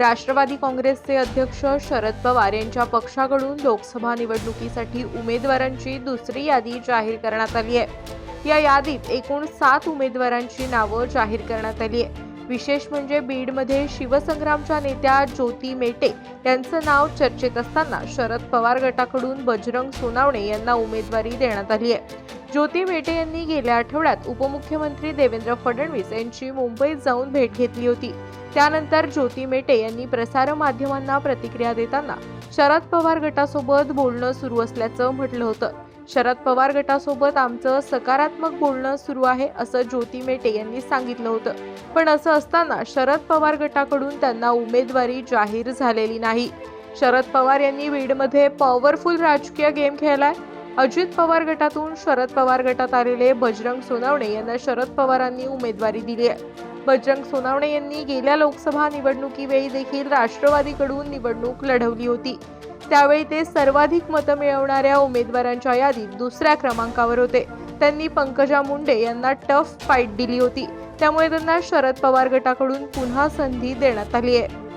राष्ट्रवादी काँग्रेसचे अध्यक्ष शरद पवार यांच्या पक्षाकडून लोकसभा निवडणुकीसाठी उमेदवारांची दुसरी यादी जाहीर करण्यात आली आहे. या यादीत एकूण सात उमेदवारांची नावं जाहीर करण्यात आली आहे विशेष म्हणजे बीडमध्ये शिवसंग्रामच्या नेत्या ज्योती मेटे यांचं नाव चर्चेत असताना शरद पवार गटाकडून बजरंग सोनावणे यांना उमेदवारी देण्यात आली आहे. ज्योती मेटे यांनी गेल्या आठवड्यात उपमुख्यमंत्री देवेंद्र फडणवीस यांची मुंबईत जाऊन भेट घेतली होती. त्यानंतर ज्योती मेटे यांनी प्रसारमाध्यमांना प्रतिक्रिया देताना शरद पवार गटासोबत बोलणं सुरू असल्याचं म्हटलं होतं. शरद पवार गटासोबत आमचं सकारात्मक बोलणं सुरू आहे असं ज्योती मेटे यांनी सांगितलं होतं. पण असं असताना शरद पवार गटाकडून त्यांना उमेदवारी जाहीर झालेली नाही. शरद पवार यांनी बीडमध्ये पॉवरफुल राजकीय गेम खेळलाय. अजित पवार गटातून शरद पवार गटात आलेले बजरंग सोनावणे यांना शरद पवारांनी उमेदवारी दिली आहे. बजरंग सोनावणे यांनी गेल्या लोकसभा निवडणुकीवेळी देखील राष्ट्रवादीकडून निवडणूक लढवली होती. त्यावेळी ते सर्वाधिक मतं मिळवणाऱ्या उमेदवारांच्या यादीत दुसऱ्या क्रमांकावर होते. त्यांनी पंकजा मुंडे यांना टफ फाईट दिली होती. त्यामुळे त्यांना शरद पवार गटाकडून पुन्हा संधी देण्यात आली आहे.